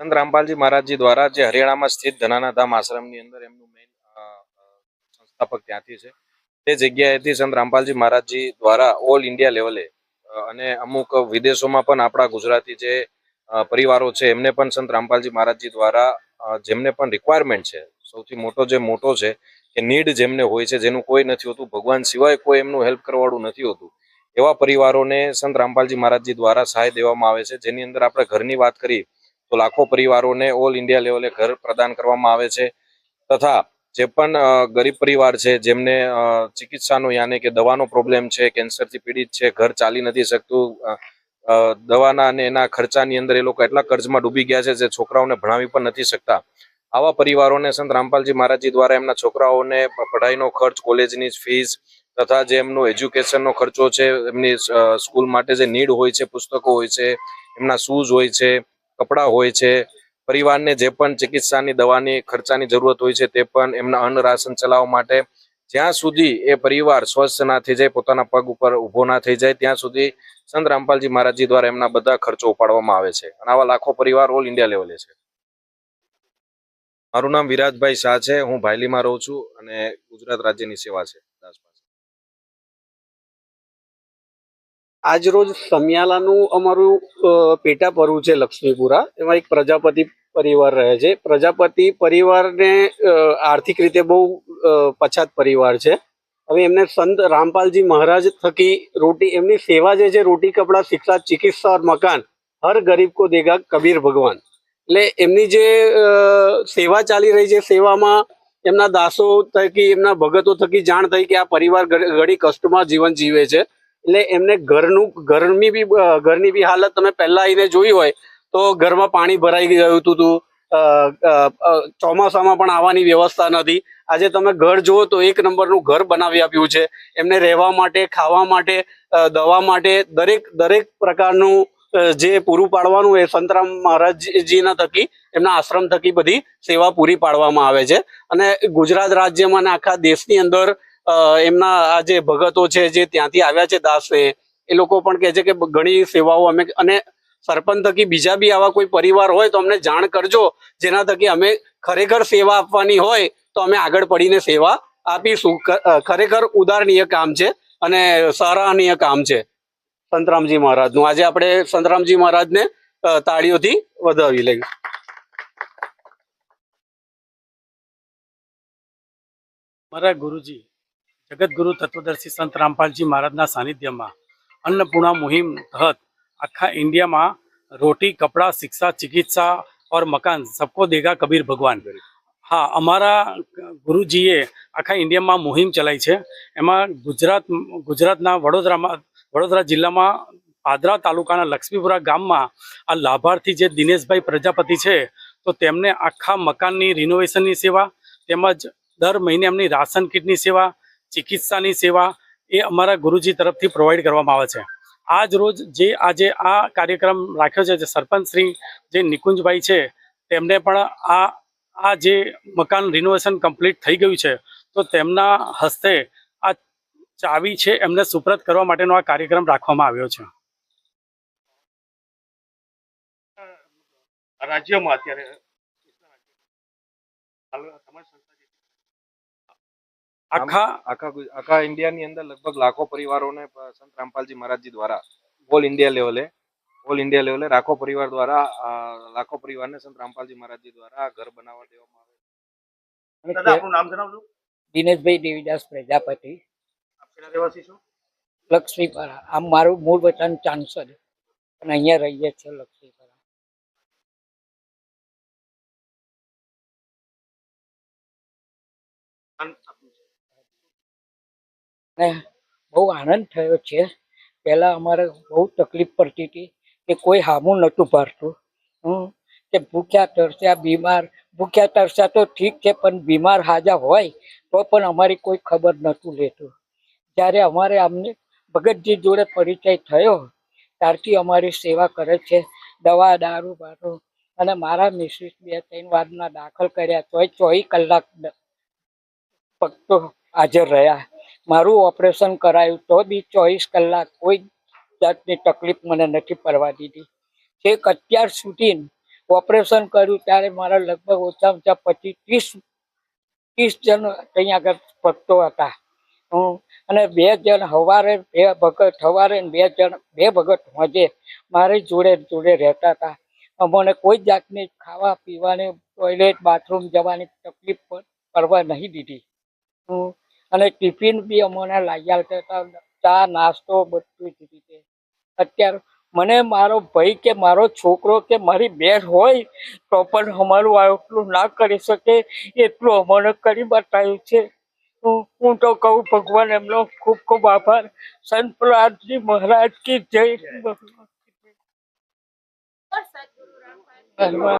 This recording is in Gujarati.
સંત રામપાલજી મહારાજજી દ્વારા જે હરિયાણામાં સ્થિત ધનાના ધામ આશ્રમની અંદર એમનું મેઇન સંસ્થાપક ત્યાંથી છે. તે જગ્યાએથી સંત રામપાલજી મહારાજજી દ્વારા ઓલ ઇન્ડિયા લેવલે અને અમુક વિદેશોમાં પણ આપણા ગુજરાતી જે પરિવારો છે, એમને પણ સંત રામપાલજી મહારાજજી દ્વારા જેમને પણ રિક્વાયરમેન્ટ છે, સૌથી મોટો જે મોટો છે, કે નીડ જેમને હોય છે, જેનું કોઈ નથી હોતું, ભગવાન સિવાય કોઈ એમનું હેલ્પ કરવાળું નથી હોતું, એવા પરિવારોને સંત રામપાલજી મહારાજજી દ્વારા સહાય દેવામાં આવે છે. જેની અંદર આપણે ઘરની વાત કરી તો લાખો પરિવારોને ઓલ ઇન્ડિયા લેવલે ઘર પ્રદાન કરવામાં આવે છે. તથા જે પણ ગરીબ પરિવાર છે, જેમને ચિકિત્સાનો યાને કે દવાનો પ્રોબ્લેમ છે, કેન્સરથી પીડિત છે, ઘર ચાલી નથી શકતું દવાના અને એના ખર્ચાની અંદર એ લોકો એટલા કર્જમાં ડૂબી ગયા છે જે છોકરાઓને ભણાવી પણ નથી શકતા. આવા પરિવારોને સંત રામપાલજી મહારાજજી દ્વારા એમના છોકરાઓને પઢાઈનો ખર્ચ, કોલેજની ફીસ તથા જે એમનો એજ્યુકેશનનો ખર્ચો છે, એમની સ્કૂલ માટે જે નીડ હોય છે, પુસ્તકો હોય છે, એમના શૂઝ હોય છે કપડાં હોય છે, પરિવારને જે પણ ચિકિત્સાની દવાની, ખર્ચાની જરૂરત હોય છે તે પણ એમના અન્ન ચલાવવા માટે જ્યાં સુધી એ પરિવાર સ્વસ્થ ના થઈ જાય, પોતાના પગ ઉપર ઊભો ના થઈ જાય, ત્યાં સુધી સંત રામપાલજી મહારાજજી દ્વારા એમના બધા ખર્ચો ઉપાડવામાં આવે છે અને આવા લાખો પરિવાર ઓલ ઇન્ડિયા લેવલે છે. મારું નામ વિરાજભાઈ શાહ છે, હું ભાયલીમાં રહું છું અને ગુજરાત રાજ્યની સેવા છે. આજરોજ સમિયાલાનું અમારું પેટા પરવું છે લક્ષ્મીપુરા. એમાં એક પ્રજાપતિ પરિવાર રહે છે. પ્રજાપતિ પરિવારને આર્થિક રીતે બહુ પછાત પરિવાર છે. હવે એમને સંત રામપાલજી મહારાજ થકી રોટી, એમની સેવા જે છે, રોટી, કપડાં, શિક્ષા, ચિકિત્સા મકાન, હર ગરીબ કો દેગા કબીર ભગવાન. એટલે એમની જે સેવા ચાલી રહી છે, સેવામાં એમના દાસો થકી, એમના ભગતો થકી જાણ થઈ કે આ પરિવાર ઘડી કષ્ટમાં જીવન જીવે છે. એટલે એમને ઘરનું, ઘરની બી ઘરની બી હાલત તમે પહેલા આવીને જોઈ હોય તો ઘરમાં પાણી ભરાઈ ગયું હતું ચોમાસામાં પણ આવવાની વ્યવસ્થા નથી આજે તમે ઘર જુઓ તો એક નંબરનું ઘર બનાવી આપ્યું છે. એમને રહેવા માટે, ખાવા માટે દવા માટે દરેક દરેક પ્રકારનું જે પૂરું પાડવાનું એ સંતરામ મહારાજજીના થકી, એમના આશ્રમ થકી બધી સેવા પૂરી પાડવામાં આવે છે. અને ગુજરાત રાજ્યમાં અને આખા દેશની અંદર એમના આ જે ભગતો છે, જે ત્યાંથી આવ્યા છે દાસે એ લોકો પણ કહે છે કે ઘણી સેવાઓ અમે, અને સરપંચ થકી બીજા બી આવા કોઈ પરિવાર હોય તો અમને જાણ કરજો, જેના થકી અમે ખરેખર સેવા આપવાની હોય તો અમે આગળ પડીને સેવા આપીશું. ખરેખર ઉદાહરણીય કામ છે અને સરાહનીય કામ છે. સંતરામજી મહારાજનું. આજે આપણે સંતરામજી મહારાજને તાળીઓથી વધાવી લઈએ મારા ગુરુજી જગતગુરુ તત્વદર્શી સંત રામપાલજી મહારાજના સાનિધ્યમાં અન્નપૂર્ણા મુહિમ તહત આખા ઇન્ડિયામાં રોટી કપડાં શિક્ષા ચિકિત્સા ઓર મકાન સબકો દેગા કબીર ભગવાન. હા અમારા ગુરુજીએ આખા ઇન્ડિયામાં મુહિમ ચલાવી છે. એમાં ગુજરાત ગુજરાતના વડોદરામાં વડોદરા જિલ્લામાં પાદરા તાલુકાના લક્ષ્મીપુરા ગામમાં આ લાભાર્થી જે દિનેશભાઈ પ્રજાપતિ છે તો તેમને આખા મકાનની રિનોવેશનની સેવા તેમજ દર મહિને એમની રાશન કીટની સેવા ચિકિત્સાની સેવા એ અમારા ગુરુજી તરફથી પ્રોવાઈડ કરવામાં આવે છે. આજ રોજ જે આજે આ કાર્યક્રમ રાખ્યો છે, જે સરપંચ શ્રી જે નિકુંજભાઈ છે, તેમને પણ આ આ જે મકાન રિનોવેશન કમ્પ્લીટ થઈ ગયું છે, તો તેમના હસ્તે આ ચાવી છે એમને સુપ્રત કરવા માટેનો આ કાર્યક્રમ રાખવામાં આવ્યો છે. રાજ્યમાં અત્યારે આખા આખા આખા ઇન્ડિયાની અંદર લગભગ લાખો પરિવારોને સંત રામપાલજી મહારાજજી દ્વારા ઓલ ઇન્ડિયા લેવલે ઓલ ઇન્ડિયા લેવલે લાખો પરિવાર દ્વારા લાખો પરિવારને સંત રામપાલજી મહારાજજી દ્વારા ઘર બનાવવા દેવામાં આવે આપનું નામ જણાવજો. દિનેશભાઈ દેવીદાસ પ્રજાપતિ. આપ શેના રહેવાસી છો? લક્ષ્મીપરા આમ મારું મૂળ વતન ચાંસદ. અને અહીંયા રહીએ છીએ લક્ષ્મીપરા. ને બહુ આનંદ થયો છે. પહેલાં અમારે બહુ તકલીફ પડતી હતી કે કોઈ હામું નહોતું ભરતું હમ, કે ભૂખ્યા તરસ્યા, બીમાર, ભૂખ્યા તરસ્યા તો ઠીક છે, પણ બીમાર હાજા હોય તો પણ અમારી કોઈ ખબર નહોતું લેતું જ્યારે અમારે અમને ભગતજી જોડે પરિચય થયો, ત્યારથી અમારી સેવા કરે છે. દવા, દારૂ બારો અને મારા મિસિસ બે ત્રણ વારના દાખલ કર્યા, તોય ચોવીસ કલાક ભક્તો હાજર રહ્યા. મારું ઓપરેશન કરાયું તો બી ચોવીસ કલાક કોઈ જાતની તકલીફ મને નથી પડવા દીધી. છેક અત્યાર સુધી ઓપરેશન કર્યું ત્યારે મારા લગભગ ઓછામાં ઓછા પચીસ ત્રીસ ત્રીસ જણ ત્યાં આગળ ભક્તો હતા. હમ, અને બે જણ સવારે બે ભગત સવારે બે જણ બે ભગત હોજે મારી જોડે જોડે રહેતા હતા. અમને કોઈ જાતની ખાવા પીવાની ટોયલેટ બાથરૂમ જવાની તકલીફ કરવા નહીં દીધી. હમ, અને ટિફિન બી અમને લાગ્યા હતા ચા, નાસ્તો બધું જ રીતે. અત્યારે મને મારો ભાઈ કે મારો છોકરો કે મારી બેન હોય તો પણ અમારું આટલું ના કરી શકે, એટલું અમને કરી બતાવ્યું છે. હું હું તો કહું ભગવાન એમનો ખૂબ ખૂબ આભાર. સંત પ્રહલાદજી મહારાજ કી જય.